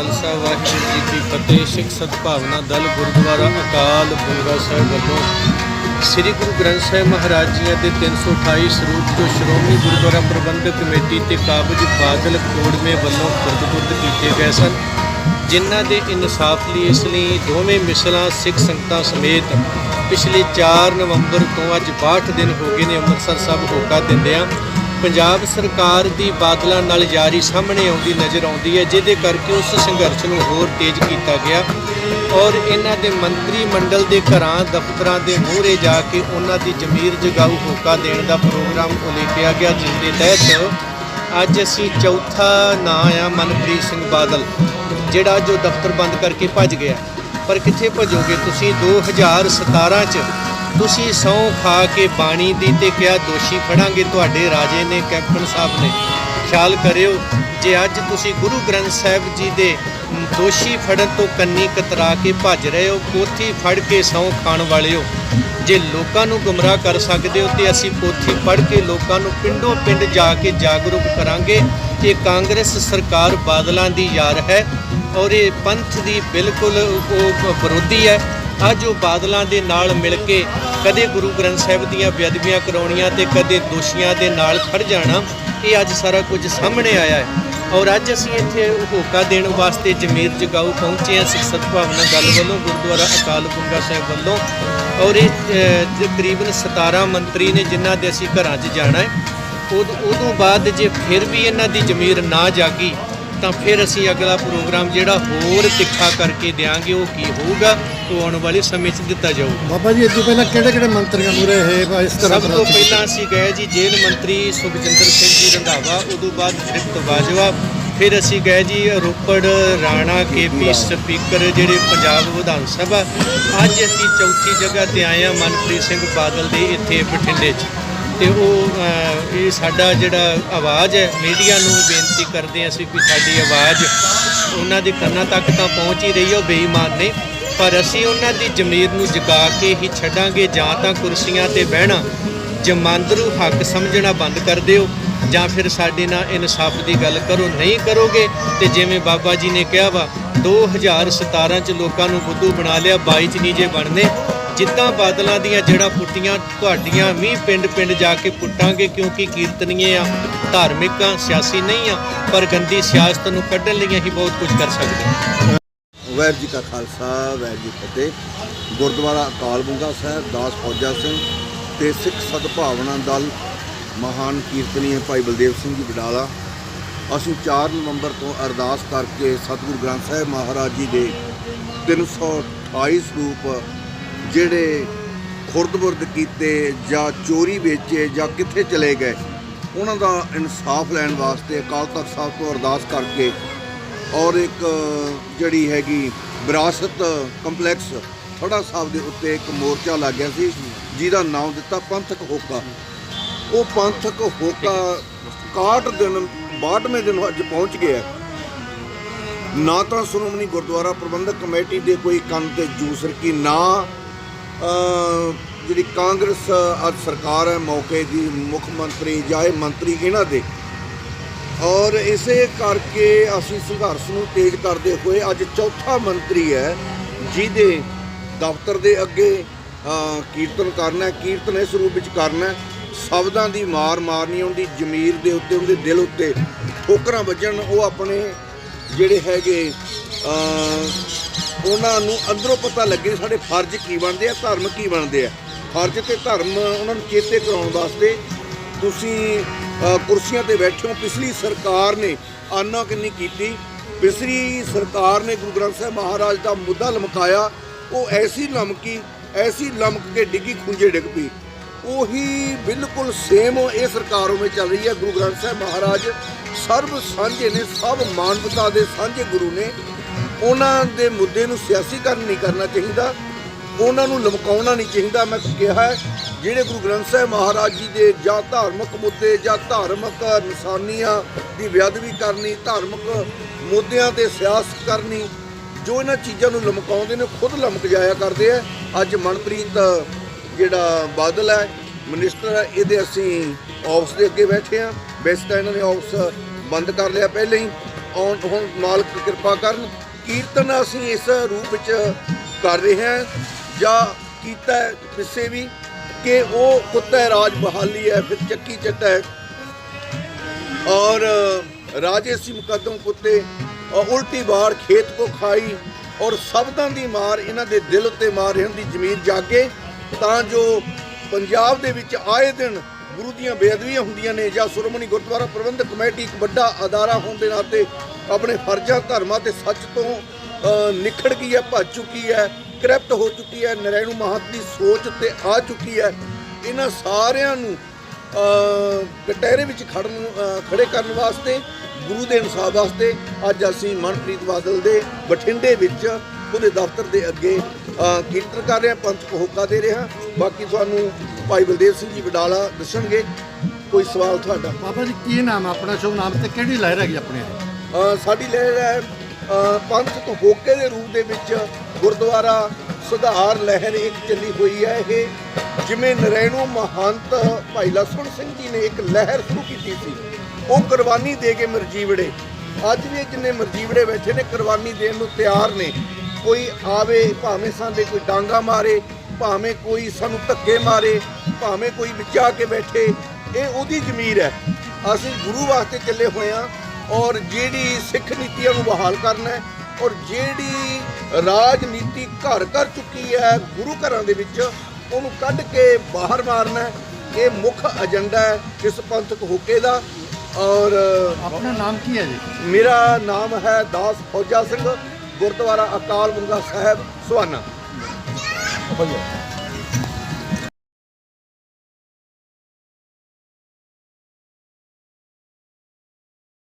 ਖਾਲਸਾ ਵਾਹਿਗੁਰੂ ਜੀ ਕੀ ਫਤਿਹ, ਸਿੱਖ ਸਦਭਾਵਨਾ ਦਲ ਗੁਰਦੁਆਰਾ ਅਕਾਲ ਬੰਗਾ ਸਾਹਿਬ ਵੱਲੋਂ ਸ੍ਰੀ ਗੁਰੂ ਗ੍ਰੰਥ ਸਾਹਿਬ ਮਹਾਰਾਜ ਜੀ ਦੇ 328 ਸਰੂਪ ਜੋ ਸ਼੍ਰੋਮਣੀ ਗੁਰਦੁਆਰਾ ਪ੍ਰਬੰਧਕ ਕਮੇਟੀ ਤੇ ਕਾਬਜ ਬਾਦਲ ਕੋੜਵੇਂ ਵੱਲੋਂ ਖੁਰਦ-ਬੁਰਦ ਕੀਤੇ ਗਏ ਸਨ, ਜਿਨ੍ਹਾਂ ਦੇ ਇਨਸਾਫ ਲਈ ਇਸ ਲਈ ਦੋਵੇਂ ਮਿਸਲਾਂ ਸਿੱਖ ਸੰਗਤਾਂ ਸਮੇਤ ਪਿਛਲੇ 4 ਨਵੰਬਰ ਤੋਂ ਅੱਜ 62 ਦਿਨ ਹੋ ਗਏ ਨੇ ਅੰਮ੍ਰਿਤਸਰ ਸਾਹਿਬ ਹੋਕਾ ਦਿੰਦਿਆਂ। ਪੰਜਾਬ ਸਰਕਾਰ ਦੀ ਬਾਦਲਾਂ ਨਾਲ ਜਾਰੀ ਸਾਹਮਣੇ ਆਉਂਦੀ ਨਜ਼ਰ ਆਉਂਦੀ ਹੈ, ਜਿਹਦੇ ਕਰਕੇ ਉਸ ਸੰਘਰਸ਼ ਨੂੰ ਹੋਰ ਤੇਜ਼ ਕੀਤਾ ਗਿਆ ਔਰ ਇਹਨਾਂ ਦੇ ਮੰਤਰੀ ਮੰਡਲ ਦੇ ਘਰਾਂ, ਦਫ਼ਤਰਾਂ ਦੇ ਮੂਹਰੇ ਜਾ ਕੇ ਉਹਨਾਂ ਦੀ ਜ਼ਮੀਰ ਜਗਾਊ ਹੋਕਾ ਦੇਣ ਦਾ ਪ੍ਰੋਗਰਾਮ ਉਲੀਕਿਆ ਗਿਆ, ਜਿਸ ਦੇ ਤਹਿਤ ਅੱਜ ਅਸੀਂ ਚੌਥਾ ਨਾਂ ਆ ਮਨਪ੍ਰੀਤ ਸਿੰਘ ਬਾਦਲ, ਜਿਹੜਾ ਜੋ ਦਫ਼ਤਰ ਬੰਦ ਕਰਕੇ ਭੱਜ ਗਿਆ। ਪਰ ਕਿੱਥੇ ਭਜੋਗੇ ਤੁਸੀਂ? 2017 ਚ ਤੁਸੀਂ ਸਹੁੰ ਖਾ ਕੇ ਬਾਣੀ ਦੀ ਤੇ ਕਿਹਾ ਦੋਸ਼ੀ ਫੜਾਂਗੇ, ਤੁਹਾਡੇ ਰਾਜੇ ਨੇ, ਕੈਪਟਨ ਸਾਹਿਬ ਨੇ। ਖਿਆਲ ਕਰਿਓ ਜੇ ਅੱਜ ਤੁਸੀਂ ਗੁਰੂ ਗ੍ਰੰਥ ਸਾਹਿਬ ਜੀ ਦੇ ਦੋਸ਼ੀ ਫੜਨ ਤੋਂ ਕੰਨੀ ਕਤਰਾ ਕੇ ਭੱਜ ਰਹੇ ਹੋ, ਪੋਥੀ ਫੜ ਕੇ ਸਹੁੰ ਖਾਣ ਵਾਲਿਓ ਜੇ ਲੋਕਾਂ ਨੂੰ ਗੁੰਮਰਾਹ ਕਰ ਸਕਦੇ ਹੋ, ਤੇ ਅਸੀਂ ਪੋਥੀ ਪੜ੍ਹ ਕੇ ਲੋਕਾਂ ਨੂੰ ਪਿੰਡੋਂ ਪਿੰਡ ਜਾ ਕੇ ਜਾਗਰੂਕ ਕਰਾਂਗੇ। ਇਹ ਕਾਂਗਰਸ ਸਰਕਾਰ ਬਾਦਲਾਂ ਦੀ ਯਾਰ ਹੈ ਔਰ ਇਹ ਪੰਥ ਦੀ ਬਿਲਕੁਲ ਉਹ ਵਿਰੋਧੀ ਹੈ। ਅੱਜ ਉਹ ਬਾਦਲਾਂ ਦੇ ਨਾਲ ਮਿਲ ਕੇ ਕਦੇ ਗੁਰੂ ਗ੍ਰੰਥ ਸਾਹਿਬ ਦੀਆਂ ਬੇਅਦਬੀਆਂ ਕਰਾਉਣੀਆਂ ਤੇ ਕਦੇ ਦੋਸ਼ੀਆਂ ਦੇ ਨਾਲ ਖੜ ਜਾਣਾ, ਇਹ ਅੱਜ ਸਾਰਾ ਕੁਝ ਸਾਹਮਣੇ ਆਇਆ ਹੈ। ਔਰ ਅੱਜ ਅਸੀਂ ਇੱਥੇ ਹੋਕਾ ਦੇਣ ਵਾਸਤੇ ਜਮੀਰ ਜਗਾਊ ਪਹੁੰਚੇ ਹਾਂ ਸਿੱਖ ਸਦਭਾਵਨਾ ਦਲ ਵੱਲੋਂ, ਗੁਰਦੁਆਰਾ ਅਕਾਲ ਬੁੰਗਾ ਸਾਹਿਬ ਵੱਲੋਂ। ਔਰ ਇਹ ਤਕਰੀਬਨ 17 ਮੰਤਰੀ ਨੇ ਜਿਨ੍ਹਾਂ ਦੇ ਅਸੀਂ ਘਰਾਂ 'ਚ ਜਾਣਾ ਹੈ। ਉਦ- ਉਦੋਂ ਬਾਅਦ ਜੇ ਫਿਰ ਵੀ ਇਹਨਾਂ ਦੀ ਜ਼ਮੀਰ ਨਾ ਜਾਗੀ ਤਾਂ ਫਿਰ ਅਸੀਂ ਅਗਲਾ ਪ੍ਰੋਗਰਾਮ ਜਿਹੜਾ ਹੋਰ ਤਿੱਖਾ ਕਰਕੇ ਦਿਆਂਗੇ ਉਹ ਕੀ ਹੋਊਗਾ ਉਹ ਆਉਣ ਵਾਲੇ ਸਮੇਂ 'ਚ ਦਿੱਤਾ ਜਾਊਗਾ। ਬਾਬਾ ਜੀ ਇਦੋਂ ਪਹਿਲਾਂ ਕਿਹੜੇ ਕਿਹੜੇ ਮੰਤਰੀਆਂ ਮੂਰੇ ਹੈ ਇਸ ਤਰ੍ਹਾਂ ਸਭ ਤੋਂ ਪਹਿਲਾਂ ਅਸੀਂ ਗਏ ਜੀ ਜੇਲ੍ਹ ਮੰਤਰੀ ਸੁਖਜਿੰਦਰ ਸਿੰਘ ਜੀ ਰੰਧਾਵਾ ਉਦੋਂ ਬਾਅਦ ਤ੍ਰਿਪਤ ਬਾਜਵਾ ਫਿਰ ਅਸੀਂ ਗਏ ਜੀ ਰੋਪੜ ਰਾਣਾ ਕੇਪੀ ਸਪੀਕਰ ਜਿਹੜੇ ਪੰਜਾਬ ਵਿਧਾਨ ਸਭਾ। ਅੱਜ ਅਸੀਂ ਚੌਥੀ ਜਗ੍ਹਾ ਤੇ ਆਏ ਹਾਂ ਮਨਪ੍ਰੀਤ ਸਿੰਘ ਬਾਦਲ ਦੇ ਇੱਥੇ ਬਠਿੰਡੇ 'ਚ। ਤੇ ਉਹ ਇਹ ਸਾਡਾ ਜਿਹੜਾ ਆਵਾਜ਼ ਹੈ, ਮੀਡੀਆ ਨੂੰ ਬੇਨਤੀ ਕਰਦੇ ਹਾਂ ਅਸੀਂ ਵੀ ਸਾਡੀ ਆਵਾਜ਼ ਉਹਨਾਂ ਦੇ ਕੰਨਾਂ ਤੱਕ ਤਾਂ ਪਹੁੰਚ ਹੀ ਰਹੀ ਹੈ, ਉਹ ਬੇਈਮਾਨ ਨੇ। ਪਰ ਅਸੀਂ ਉਹਨਾਂ ਦੀ ਜ਼ਮੀਰ ਨੂੰ ਜਗਾ ਕੇ ਹੀ ਛੱਡਾਂਗੇ, ਜਾਂ ਤਾਂ ਕੁਰਸੀਆਂ ਤੇ ਬਹਿਣਾ ਜਮਾਂਦਰੂ ਹੱਕ ਸਮਝਣਾ ਬੰਦ ਕਰ ਦਿਓ, ਜਾਂ ਫਿਰ ਸਾਡੇ ਨਾਲ ਇਨਸਾਫ ਦੀ ਗੱਲ ਕਰੋ, ਨਹੀਂ ਕਰੋਗੇ, ਤੇ ਜਿਵੇਂ ਬਾਬਾ ਜੀ ਨੇ ਕਿਹਾ ਵਾ 2017 ਚ ਲੋਕਾਂ ਨੂੰ ਬੁੱਧੂ ਬਣਾ ਲਿਆ 22 ਚ ਨਹੀਂ ਜੇ ਬਣਨੇ। ਜਿੱਦਾਂ ਬਾਦਲਾਂ ਦੀਆਂ ਜਿਹੜਾ ਪੁੱਟੀਆਂ, ਤੁਹਾਡੀਆਂ ਵੀ ਪਿੰਡ ਪਿੰਡ ਜਾ ਕੇ ਪੁੱਟਾਂਗੇ ਕਿਉਂਕਿ ਕੀਰਤਨੀਏ ਆ, ਧਾਰਮਿਕ ਆ, ਸਿਆਸੀ ਨਹੀਂ ਆ, ਪਰ ਗੰਦੀ ਸਿਆਸਤ ਨੂੰ ਕੱਢਣ ਲਈ ਅਸੀਂ ਬਹੁਤ ਕੁਝ ਕਰ ਸਕਦੇ ਹਾਂ। ਵਾਹਿਗੁਰੂ ਜੀ ਕਾ ਖਾਲਸਾ, ਵਾਹਿਗੁਰੂ ਜੀ ਫਤਿਹ। ਗੁਰਦੁਆਰਾ ਅਕਾਲ ਬੁੰਗਾ ਸਾਹਿਬ, ਦਾਸ ਫੌਜਾ ਸਿੰਘ ਤੇ ਸਿੱਖ ਸਦਭਾਵਨਾ ਦਲ ਮਹਾਨ ਕੀਰਤਨੀਏ ਭਾਈ ਬਲਦੇਵ ਸਿੰਘ ਜੀ ਬਡਾਲਾ। ਅਸੀਂ 4 ਨਵੰਬਰ ਤੋਂ ਅਰਦਾਸ ਕਰਕੇ ਸਤਿਗੁਰੂ ਗ੍ਰੰਥ ਸਾਹਿਬ ਮਹਾਰਾਜ ਜੀ ਦੇ 328 ਸਰੂਪ ਜਿਹੜੇ ਖੁਰਦ-ਬੁਰਦ ਕੀਤੇ ਜਾਂ ਚੋਰੀ ਵੇਚੇ ਜਾਂ ਕਿੱਥੇ ਚਲੇ ਗਏ, ਉਹਨਾਂ ਦਾ ਇਨਸਾਫ ਲੈਣ ਵਾਸਤੇ ਅਕਾਲ ਤਖਤ ਸਾਹਿਬ ਤੋਂ ਅਰਦਾਸ ਕਰਕੇ ਔਰ ਇੱਕ ਜਿਹੜੀ ਹੈਗੀ ਵਿਰਾਸਤ ਕੰਪਲੈਕਸ ਥੜਾ ਸਾਹਿਬ ਦੇ ਉੱਤੇ ਇੱਕ ਮੋਰਚਾ ਲੱਗ ਗਿਆ ਸੀ, ਜਿਹਦਾ ਨਾਮ ਦਿੱਤਾ ਪੰਥਕ ਹੋਕਾ। ਉਹ ਪੰਥਕ ਹੋਕਾ 61 ਦਿਨ 62ਵੇਂ ਦਿਨ ਅੱਜ ਪਹੁੰਚ ਗਿਆ। ਨਾ ਤਾਂ ਸ਼੍ਰੋਮਣੀ ਗੁਰਦੁਆਰਾ ਪ੍ਰਬੰਧਕ ਕਮੇਟੀ ਦੇ ਕੋਈ ਕੰਮ ਤੇ ਜੂਸਰ ਕੀ ਨਾ ਜਿਹੜੀ ਕਾਂਗਰਸ ਅੱਜ ਸਰਕਾਰ ਹੈ, ਮੌਕੇ ਦੀ ਮੁੱਖ ਮੰਤਰੀ ਜਾਂ ਇਹ ਮੰਤਰੀ ਇਹਨਾਂ ਦੇ। ਔਰ ਇਸੇ ਕਰਕੇ ਅਸੀਂ ਸੰਘਰਸ਼ ਨੂੰ ਤੇਜ਼ ਕਰਦੇ ਹੋਏ ਅੱਜ ਚੌਥਾ ਮੰਤਰੀ ਹੈ, ਜਿਹਦੇ ਦਫ਼ਤਰ ਦੇ ਅੱਗੇ ਕੀਰਤਨ ਕਰਨਾ ਕੀਰਤਨ ਇਸ ਰੂਪ ਵਿੱਚ ਕਰਨਾ ਸ਼ਬਦਾਂ ਦੀ ਮਾਰ ਮਾਰਨੀ, ਉਹਦੀ ਜ਼ਮੀਰ ਦੇ ਉੱਤੇ, ਉਹਦੇ ਦਿਲ ਉੱਤੇ ਠੋਕਰਾਂ ਵੱਜਣ, ਉਹ ਆਪਣੇ ਜਿਹੜੇ ਹੈਗੇ ਉਹਨਾਂ ਨੂੰ ਅੰਦਰੋਂ ਪਤਾ ਲੱਗੇ ਸਾਡੇ ਫਰਜ਼ ਕੀ ਬਣਦੇ ਆ, ਧਰਮ ਕੀ ਬਣਦੇ ਆ। ਫਰਜ਼ ਤੇ ਧਰਮ ਉਹਨਾਂ ਨੂੰ ਚੇਤੇ ਕਰਾਉਣ ਵਾਸਤੇ ਤੁਸੀਂ ਕੁਰਸੀਆਂ ਤੇ ਬੈਠੇ ਹੋ। ਪਿਛਲੀ ਸਰਕਾਰ ਨੇ ਆਨਾ ਕਿੰਨੀ ਕੀਤੀ। ਪਿਛਲੀ ਸਰਕਾਰ ਨੇ ਗੁਰੂ ਗ੍ਰੰਥ ਸਾਹਿਬ ਮਹਾਰਾਜ ਦਾ ਮੁੱਦਾ ਲਮਕਾਇਆ। ਉਹ ਐਸੀ ਲਮਕੀ, ਐਸੀ ਲਮਕ ਕੇ ਡਿੱਗੀ ਖੁੰਝੇ ਡਿੱਗ ਪਈ। ਉਹੀ ਬਿਲਕੁਲ ਸੇਮ ਇਹ ਸਰਕਾਰ ਉਵੇਂ ਚੱਲ ਰਹੀ ਹੈ। ਗੁਰੂ ਗ੍ਰੰਥ ਸਾਹਿਬ ਮਹਾਰਾਜ ਸਰਬ ਸਾਂਝੇ ਨੇ, ਸਭ ਮਾਨਵਤਾ ਦੇ ਸਾਂਝੇ ਗੁਰੂ ਨੇ ਉਹਨਾਂ ਦੇ ਮੁੱਦੇ ਨੂੰ ਸਿਆਸੀਕਰਨ ਨਹੀਂ ਕਰਨਾ ਚਾਹੀਦਾ, ਉਹਨਾਂ ਨੂੰ ਲਮਕਾਉਣਾ ਨਹੀਂ ਚਾਹੀਦਾ। ਮੈਂ ਕਿਹਾ ਹੈ, ਜਿਹੜੇ ਗੁਰੂ ਗ੍ਰੰਥ ਸਾਹਿਬ ਮਹਾਰਾਜ ਜੀ ਦੇ ਜਾਂ ਧਾਰਮਿਕ ਮੁੱਦੇ ਜਾਂ ਧਾਰਮਿਕ ਨਿਸ਼ਾਨੀਆਂ ਦੀ ਬੇਅਦਬੀ ਕਰਨੀ, ਧਾਰਮਿਕ ਮੁੱਦਿਆਂ ਤੇ ਸਿਆਸਤ ਕਰਨੀ, ਜੋ ਇਹਨਾਂ ਚੀਜ਼ਾਂ ਨੂੰ ਲਮਕਾਉਂਦੇ ਨੇ, ਖੁਦ ਲਮਕ ਜਾਇਆ ਕਰਦੇ ਆ। ਅੱਜ ਮਨਪ੍ਰੀਤ, ਜਿਹੜਾ ਬਾਦਲ ਹੈ, ਮਿਨਿਸਟਰ ਹੈ, ਇਹਦੇ ਅਸੀਂ ਆਫਿਸ ਦੇ ਅੱਗੇ ਬੈਠੇ ਆ ਵੈਸੇ ਤਾਂ ਇਹਨਾਂ ਨੇ ਆਫਿਸ ਬੰਦ ਕਰ ਲਿਆ ਪਹਿਲਾਂ ਹੀ। ਆਉਣ ਹੁਣ ਮਾਲਕ ਕਿਰਪਾ ਕਰਨ। ਕੀਰਤਨ ਅਸੀਂ ਇਸ ਰੂਪ ਵਿੱਚ ਕਰ ਰਹੇ ਹਾਂ ਜਾਂ ਕੀਤਾ ਕਿਸੇ ਵੀ, ਕਿ ਉਹ ਕੁੱਤਾ ਰਾਜ ਬਹਾਲੀ ਹੈ, ਫਿਰ ਚੱਕੀ ਚੱਟਾ ਹੈ। ਔਰ ਰਾਜੇ ਸੀ ਮੁਕੱਦਮ ਕੁੱਤੇ ਔਰ ਉਲਟੀ ਬਾੜ ਖੇਤ ਕੋ ਖਾਈ, ਔਰ ਸ਼ਬਦਾਂ ਦੀ ਮਾਰ ਇਹਨਾਂ ਦੇ ਦਿਲ ਉੱਤੇ ਮਾਰ ਰਹਿਣ ਦੀ ਜ਼ਮੀਰ ਜਾਗੇ, ਤਾਂ ਜੋ ਪੰਜਾਬ ਦੇ ਵਿੱਚ ਆਏ ਦਿਨ ਗੁਰੂ ਦੀਆਂ ਬੇਅਦਬੀਆਂ ਹੁੰਦੀਆਂ ਨੇ ਜਾਂ ਸ਼੍ਰੋਮਣੀ ਗੁਰਦੁਆਰਾ ਪ੍ਰਬੰਧਕ ਕਮੇਟੀ ਇੱਕ ਵੱਡਾ ਅਦਾਰਾ ਹੋਣ ਦੇ ਨਾਤੇ ਆਪਣੇ ਫਰਜ਼ਾਂ ਧਰਮਾਂ ਤੇ ਸੱਚ ਤੋਂ ਅ, ਨਿਖੜ ਗਈ ਹੈ ਭੱਜ ਚੁੱਕੀ ਹੈ ਕਰਪਟ ਹੋ ਚੁੱਕੀ ਹੈ ਨਰੈਣੂ ਮਹੰਤ ਦੀ ਸੋਚ ਉੱਤੇ ਆ ਚੁੱਕੀ ਹੈ। ਇਹਨਾਂ ਸਾਰਿਆਂ ਨੂੰ ਕਟਹਿਰੇ ਵਿੱਚ ਖੜਨ ਅ, ਖੜੇ ਕਰਨ ਵਾਸਤੇ ਗੁਰੂ ਦੇ ਇਨਸਾਫ ਵਾਸਤੇ ਅੱਜ ਅਸੀਂ ਮਨਪ੍ਰੀਤ ਬਾਦਲ ਦੇ ਬਠਿੰਡੇ ਵਿੱਚ ਉਹਦੇ ਦਫ਼ਤਰ ਦੇ ਅੱਗੇ ਕੀਰਤਨ ਕਰ ਰਿਹਾ ਪੰਥ ਹੋਕਾ ਦੇ ਰਿਹਾ। ਬਾਕੀ ਤੁਹਾਨੂੰ ਭਾਈ ਬਲਦੇਵ ਸਿੰਘ ਜੀ ਵਡਾਲਾ ਦੱਸਣਗੇ। ਕੋਈ ਸਵਾਲ ਤੁਹਾਡਾ? ਬਾਬਾ ਜੀ ਕੀ ਨਾਮ ਆਪਣਾ? ਸ਼ੁਭ ਨਾਮ ਤੇ ਕਿਹੜੀ ਲਹਿਰ ਹੈਗੀ ਆਪਣੇ? ਸਾਡੀ ਲਹਿਰ ਹੈ ਪੰਥ ਤੋਂ ਹੋਕੇ ਦੇ ਰੂਪ ਦੇ ਵਿੱਚ ਗੁਰਦੁਆਰਾ ਸੁਧਾਰ ਲਹਿਰ ਇੱਕ ਚੱਲੀ ਹੋਈ ਹੈ ਇਹ। ਜਿਵੇਂ ਨਰੈਣੋ ਮਹੰਤ ਭਾਈ ਲਸਣ ਸਿੰਘ ਜੀ ਨੇ ਇੱਕ ਲਹਿਰ ਸ਼ੁਰੂ ਕੀਤੀ ਸੀ। ਉਹ ਕੁਰਬਾਨੀ ਦੇ ਕੇ ਮਰਜੀਵੜੇ। ਅੱਜ ਵੀ ਜਿੰਨੇ ਮਰਜੀਵੜੇ ਬੈਠੇ ਨੇ ਕੁਰਬਾਨੀ ਦੇਣ ਨੂੰ ਤਿਆਰ ਨੇ। ਕੋਈ ਆਵੇ ਭਾਵੇਂ ਸਾਡੇ ਕੋਈ ਡਾਂਗਾ ਮਾਰੇ ਭਾਵੇਂ ਕੋਈ ਸਾਨੂੰ ਧੱਕੇ ਮਾਰੇ ਭਾਵੇਂ ਕੋਈ ਵਿਚਾ ਕੇ ਬੈਠੇ ਇਹ ਉਹਦੀ ਜ਼ਮੀਰ ਹੈ। ਅਸੀਂ ਗੁਰੂ ਵਾਸਤੇ ਚੱਲੇ ਹੋਏ ਹਾਂ ਔਰ ਜਿਹੜੀ ਸਿੱਖ ਨੀਤੀਆਂ ਨੂੰ ਬਹਾਲ ਕਰਨਾ ਹੈ ਔਰ ਜਿਹੜੀ ਰਾਜਨੀਤੀ ਘਰ ਕਰ ਚੁੱਕੀ ਹੈ ਗੁਰੂ ਘਰਾਂ ਦੇ ਵਿੱਚ ਉਹਨੂੰ ਕੱਢ ਕੇ ਬਾਹਰ ਮਾਰਨਾ ਹੈ। ਇਹ ਮੁੱਖ ਏਜੰਡਾ ਹੈ ਇਸ ਪੰਥਕ ਹੋਕੇ ਦਾ ਔਰ ਆਪਣਾ ਨਾਮ ਕੀ ਹੈ ਜੀ? ਮੇਰਾ ਨਾਮ ਹੈ ਦਾਸ ਫੌਜਾ ਸਿੰਘ। ਗੁਰਦੁਆਰਾ ਅਕਾਲ ਬੁੰਗਾ ਸਾਹਿਬ ਸੁਹਾਨਾ।